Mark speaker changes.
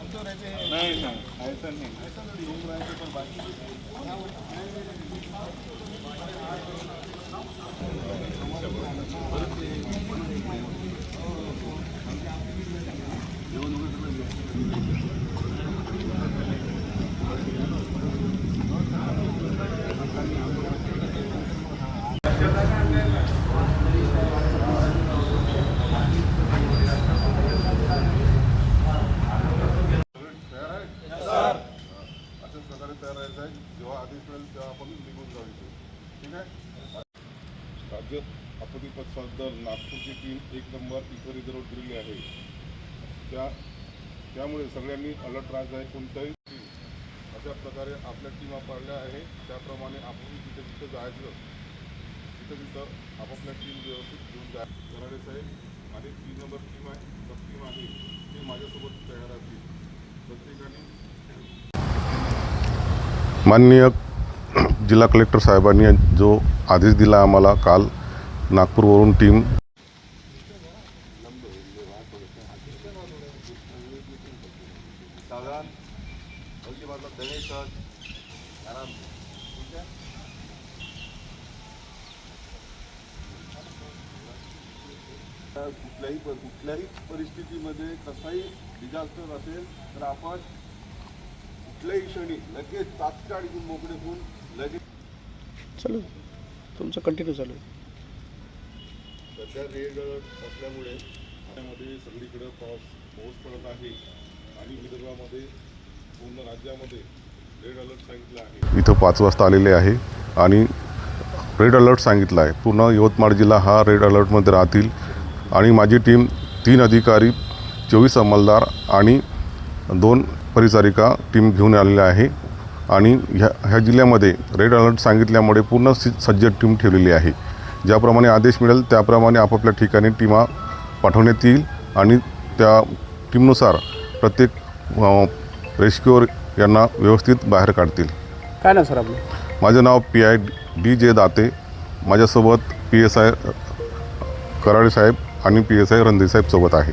Speaker 1: नाही नाही ऐसा नाही.
Speaker 2: करायचं आहे. जेव्हा आदेश मिळेल तेव्हा आपण निघून जाऊ इथे. ठीक आहे? राज्य आपत्ती प्रतिसाद दल नागपूरची टीम एक नंबर इथं रिझर्व दिलेली आहे. त्या त्यामुळे सगळ्यांनी अलर्ट राहायचं आहे. कोणत्याही अशा प्रकारे आपल्या टीमा पाडल्या आहे. त्याप्रमाणे आपण जिथे जिथं जायचं. तिथं तिथं आपापल्या टीम व्यवस्थित घेऊन जा कराडे साहेब माझी तीन नंबर टीम आहे सब टीम आहे. ते माझ्यासोबत तयार असतील. प्रत्येकाने माननीय जिल्हा कलेक्टर साहेबांनी जो आदेश दिला आम्हाला काल नागपूरवरून टीम
Speaker 1: कुठल्याही कुठल्याही परिस्थितीमध्ये कसाही डिझास्टर असेल तर आपण कुठल्याही क्षणी लगेच तात्काळ इथून मोकळे होऊन लगेच
Speaker 3: चालू तुमचं कंटिन्यू चालू
Speaker 2: सध्या रेड अलर्ट असल्यामुळे ठाण्यामध्ये सगळीकडे पाऊस पाऊस पडत आहे आणि विदर्भामध्ये पूर्ण राज्यामध्ये रेड अलर्ट सांगितलं आहे. इथं पाच वाजता आलेले आहे आणि रेड अलर्ट सांगितला आहे. पूर्ण यवतमाळ जिल्हा हा रेड अलर्टमध्ये राहतील आणि माझी टीम तीन अधिकारी चोवीस अंमलदार आणि दोन परिचारिका टीम घेऊन आलेल्या आहे आणि ह्या ह्या जिल्ह्यामध्ये रेड अलर्ट सांगितल्यामुळे पूर्ण सि सज्ज टीम ठेवलेली आहे. ज्याप्रमाणे आदेश मिळेल त्याप्रमाणे आपापल्या ठिकाणी टीमा पाठवण्यात येईल आणि त्या टीमनुसार प्रत्येक रेस्क्युअर यांना व्यवस्थित बाहेर काढतील.
Speaker 3: काय ना सर आपलं?
Speaker 2: माझं नाव P I D J Date. माझ्यासोबत पी एस आय कराडे साहेब आणि पी एस आय रणधीर साहेब सोबत आहे.